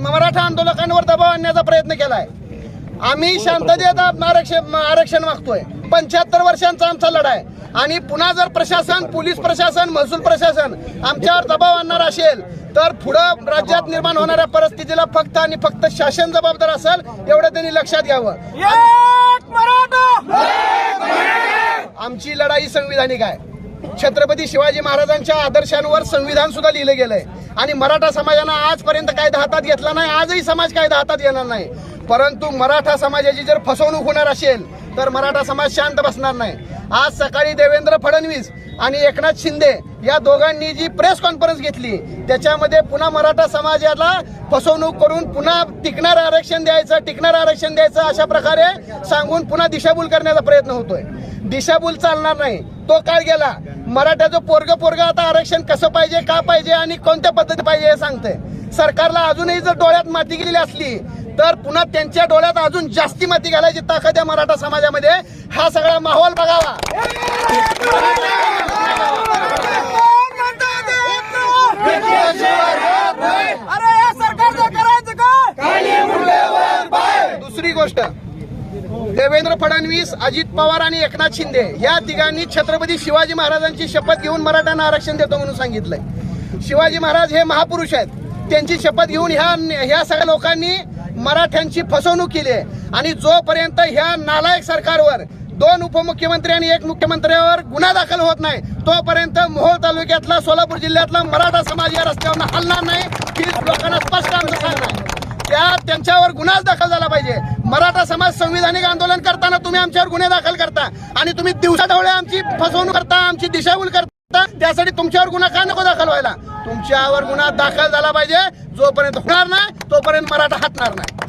मराठा आंदोलकांवर दबाव आणण्याचा प्रयत्न केलाय. आम्ही शांततेत आरक्षण आरक्षण मागतोय. पंच्याहत्तर वर्षांचा आमचा लढा आहे. आणि पुन्हा जर प्रशासन पोलीस प्रशासन महसूल प्रशासन आमच्यावर दबाव आणणार असेल तर पुढं राज्यात निर्माण होणाऱ्या परिस्थितीला फक्त आणि फक्त शासन जबाबदार असेल एवढं त्यांनी लक्षात घ्यावं. आमची लढाई संविधानिक आहे. छत्रपती शिवाजी महाराजांच्या आदर्शांवर संविधान सुद्धा लिहिलं गेलंय. आणि मराठा समाजानं आजपर्यंत कायदा हातात घेतला नाही आजही समाज कायदा हातात घेणार नाही. परंतु मराठा समाजाची जर फसवणूक होणार असेल तर मराठा समाज शांत बसणार नाही. आज सकाळी देवेंद्र फडणवीस आणि एकनाथ शिंदे या दोघांनी जी प्रेस कॉन्फरन्स घेतली त्याच्यामध्ये पुन्हा मराठा समाजाला फसवणूक करून पुन्हा टिकणार आरक्षण द्यायचं टिकणार आरक्षण द्यायचं अशा प्रकारे सांगून पुन्हा दिशाभूल करण्याचा प्रयत्न होतोय. दिशाभूल चालणार नाही. तो काळ गेला. मराठ्याचं पोरग पोरग आता आरक्षण कसं पाहिजे का पाहिजे आणि कोणत्या पद्धती पाहिजे हे सांगतंय. सरकारला अजूनही जर डोळ्यात माती गेलेली असली तर पुन्हा त्यांच्या डोळ्यात अजून जास्ती माती घालायची ताकद आहे मराठा समाजामध्ये. हा सगळा माहोल बघावा. दुसरी गोष्ट देवेंद्र फडणवीस अजित पवार आणि एकनाथ शिंदे या तिघांनी छत्रपती शिवाजी महाराजांची शपथ घेऊन मराठ्यांना आरक्षण देतो म्हणून सांगितलंय. शिवाजी महाराज हे महापुरुष आहेत. त्यांची शपथ घेऊन ह्या ह्या सगळ्या लोकांनी मराठ्यांची फसवणूक केली आहे. आणि जोपर्यंत ह्या नालायक सरकारवर दोन उपमुख्यमंत्री आणि एक मुख्यमंत्र्यावर गुन्हा दाखल होत नाही तोपर्यंत मोहोळ तालुक्यातला सोलापूर जिल्ह्यातला मराठा समाज या रस्त्यावर हलणार नाही. लोकांना स्पष्ट आमचं सांगणं आहे त्या त्यांच्यावर गुन्हाच दाखल झाला पाहिजे. मराठा समाज संविधानिक आंदोलन करताना तुम्ही आमच्यावर गुन्हे दाखल करता आणि तुम्ही दिवसा ढवळे आमची फसवणूक करता आमची दिशाभूल करता त्यासाठी तुमच्यावर गुन्हा का नको दाखल व्हायला? तुमच्यावर गुन्हा दाखल झाला पाहिजे जोपर्यंत होणार नाही तोपर्यंत मराठा हटणार नाही.